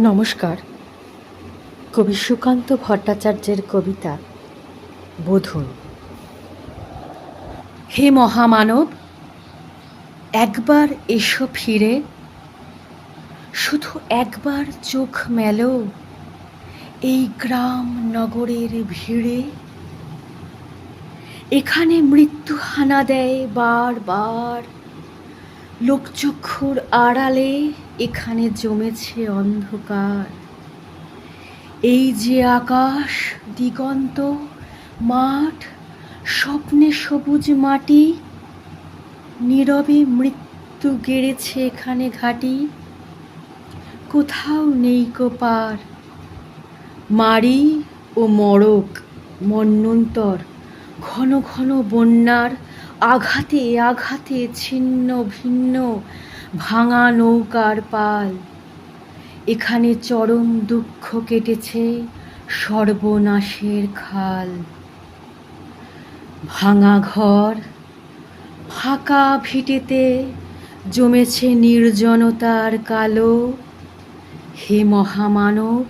নমস্কার। কবি সুকান্ত ভট্টাচার্যের কবিতা, বোধন। হে মহামানব, একবার এসো ফিরে। শুধু একবার চোখ মেলো, এই গ্রাম নগরের ভিড়ে। এখানে মৃত্যু হানা দেয় বারবার লোকচক্ষুর আড়ালে এখানে জমেছে অন্ধকার। এই যে আকাশ, দিগন্ত, মাঠ, স্বপ্নে সবুজ মাটি, নীরবে মৃত্যু গেড়েছে এখানে ঘাটি। কোথাও নেই কোপার। মারি ও মরক মন্বন্তর, ঘন ঘন বন্যার আঘাতে আঘাতে, ছিন্ন, ভিন্ন, ভাঙা নৌকার পাল। এখানে চরম দুঃখ কেটেছে সর্বনাশের খাল। ভাঙা ঘর, ফাঁকা ভিটেতে জমেছে নির্জনতার কালো। হে মহামানব,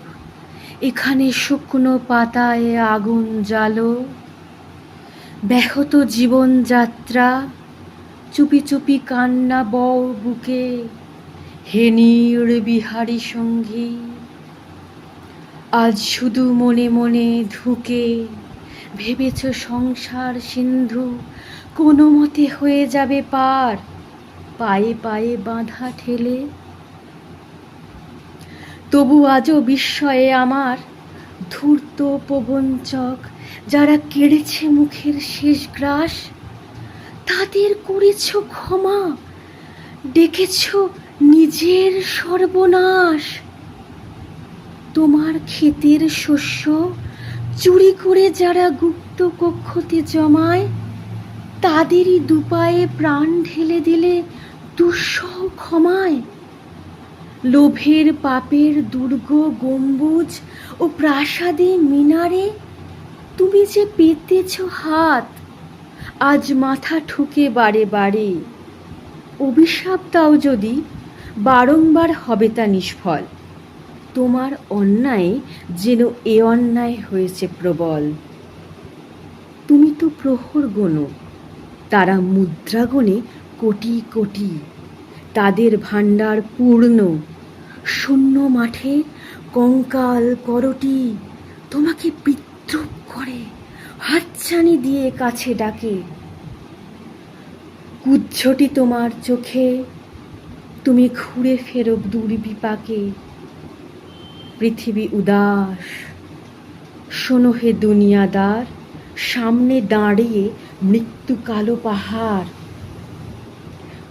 এখানে শুকনো পাতায় আগুন জ্বালো। ব্যাহত জীবনযাত্রা, চুপি চুপি কান্না বও বুকে, হে নীড় বিহারী সঙ্গী, আজ শুধু মনে মনে ধুকে ভেবেছ সংসার সিন্ধু কোনো মতে হয়ে যাবে পার, পায়ে পায়ে বাঁধা ঠেলে। তবু আজও বিস্ময়ে আমার ধূর্ত পবনচক যারা কেড়েছে মুখের শেষ গ্রাস, তাদের করেছ ক্ষমা, ডেকেছ নিজের সর্বনাশ। তোমার ক্ষেতের শস্য চুরি করে যারা গুপ্ত কক্ষতে জমায়, তাদেরই দুপায়ে প্রাণ ঢেলে দিলে দুঃসহ ক্ষমায়। লোভের পাপের দুর্গ, গম্বুজ ও প্রাসাদে মিনারে তুমি যে পেতেছ হাত, আজ মাথা ঠুকে বারে বারে। অভিশাপ দাও যদি, বারংবার হবে তা নিষ্ফল। তোমার অন্যায় যেন এ অন্যায় হয়েছে প্রবল। তুমি তো প্রহর গণো, তারা মুদ্রাগণে কোটি কোটি, তাদের ভাণ্ডার পূর্ণ। শূন্য মাঠে কঙ্কাল করটি তোমাকে বিদ্রুপ করে, হাতছানি দিয়ে কাছে ডাকে। কুজ্ঝটি তোমার চোখে, তুমি ঘুরে ফেরো দুর্বিপাকে। পৃথিবী উদাস, শোনো হে দুনিয়াদার, সামনে দাঁড়িয়ে মৃত্যু কালো পাহাড়।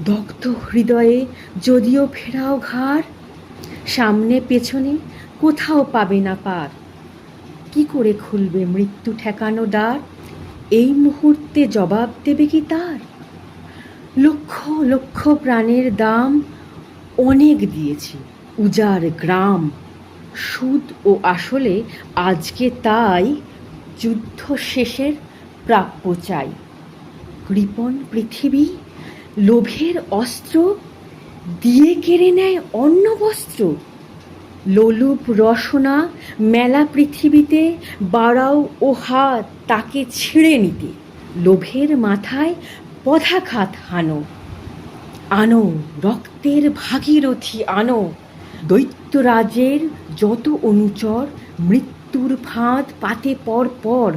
দগ্ধ হৃদয়ে যদিও ফেরাও ঘাড় সামনে পেছনে কোথাও পাবে না পার। কি করে খুলবে মৃত্যু ঠেকানো দ্বার? এই মুহূর্তে জবাব দেবে কি তার? লক্ষ লক্ষ প্রাণের দাম অনেক দিয়েছি উজার গ্রাম। সুদ ও আসলে আজকে তাই যুদ্ধ শেষের প্রাপ্য চাই। কৃপণ পৃথিবী, লোভের অস্ত্র দিয়ে কেড়ে নেয় অন্ন বস্ত্র। লোলুপ রসনা মেলা পৃথিবীতে বাড়াও ও হাত তাকে ছিঁড়ে নিতে। লোভের মাথায় পদাঘাত হানো। আনো রক্তের ভাগীরথী, আনো। দৈত্যরাজের যত অনুচর মৃত্যুর ফাঁদ পাতে পর পর।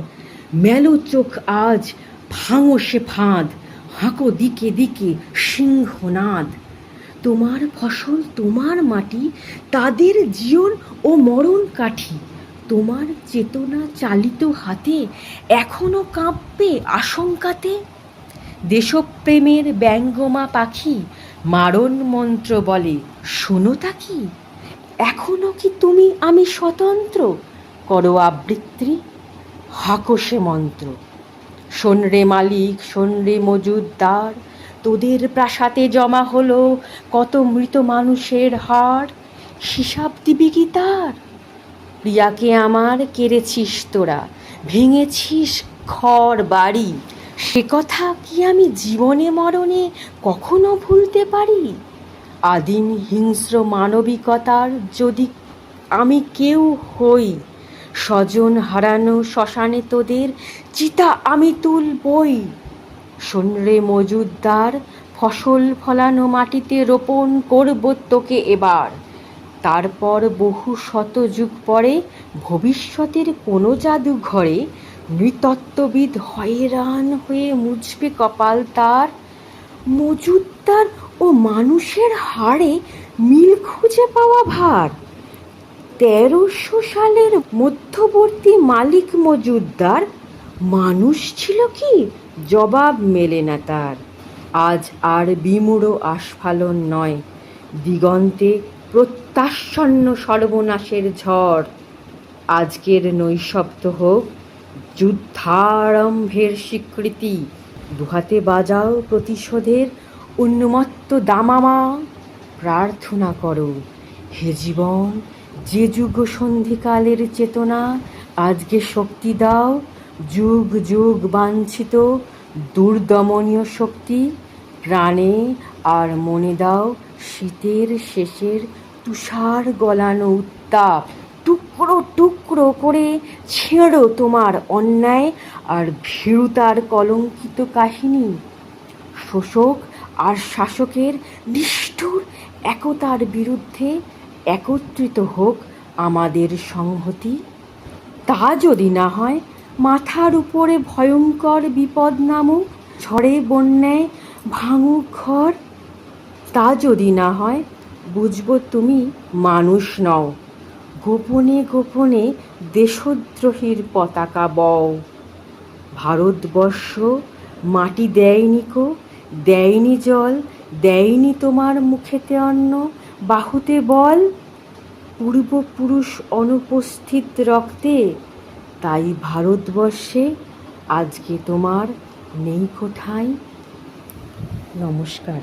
মেলো চোখ আজ ভাঙো সে ফাঁদ, হাঁকো দিকে দিকে সিংহনাদ। তোমার ফসল, তোমার মাটি, তাদের জীবন ও মরণ কাঠি। তোমার চেতনা চালিত হাতে এখনও কাঁপবে আশঙ্কাতে? দেশপ্রেমের ব্যঙ্গমা পাখি মারণ মন্ত্র বলে, শোনো তা কি? এখনও কি তুমি আমি স্বতন্ত্র? করো আবৃত্তি হাকো সে মন্ত্র। শোন রে মালিক, শোন রে মজুদ্দার তোদের প্রাসাতে জমা হলো কত মৃত মানুষের হার হিসাব দিবি কি তার? প্রিয়াকে আমার কেড়েছিস তোরা, ভেঙেছিস ঘর বাড়ি। সে কথা কি আমি জীবনে মরণে কখনো ভুলতে পারি? আদিম হিংস্র মানবিকতার যদি আমি কেউ হই, স্বজন হারানো শ্মশানে তোদের চিতা আমি তুলবই। শোন রে মজুদ্দার, ফসল ফলানো মাটিতে রোপণ করব তোকে এবার। তারপর বহু শত যুগ পরে, ভবিষ্যতের কোনো জাদুঘরে নৃতত্ত্ববিদ হয়রান হয়ে মুছবে কপাল তার। মজুদ্দার ও মানুষের হাড়ে মিল খুঁজে পাওয়া ভার। তেরোশো সালের মধ্যবর্তী মালিক মজুদ্দার, মানুষ ছিল কি? জবাব মেলে না তার। আজ আর বিমূঢ় আস্ফালন নয়, দিগন্তে প্রত্যাশন্ন সর্বনাশের ঝড়। আজকের নৈশব্দ হোক যুদ্ধারম্ভের স্বীকৃতি, দুহাতে বাজাও প্রতিশোধের উন্মত্ত দামামা। প্রার্থনা করো, হে জীবন, যে যুগ সন্ধিকালের চেতনা, আজকে শক্তি দাও যুগ যুগ বাঞ্ছিত দুর্দমনীয় শক্তি, প্রাণে আর মনে দাও শীতের শেষের তুষার গলানো উত্তাপ। টুকরো টুকরো করে ছেঁড়ো তোমার অন্যায় আর ভীরুতার কলঙ্কিত কাহিনী। শোষক আর শাসকের নিষ্ঠুর একতার বিরুদ্ধে একত্রিত হোক আমাদের সংহতি। তা যদি না হয় মাথার উপরে ভয়ঙ্কর বিপদ নামুক, ঝড়ে বন্যায় ভাঙুক ঘর। তা যদি না হয়, বুঝব তুমি মানুষ নও। গোপনে গোপনে দেশদ্রোহীর পতাকা বও। ভারতবর্ষ মাটি দেয়নি কো, দেয়নি জল, দেয়নি তোমার মুখেতে অন্ন, বাহুতে বল। পূর্বপুরুষ অনুপস্থিত রক্তে তাই ভারতবর্ষে আজকে তোমার নেই কোথায় নমস্কার।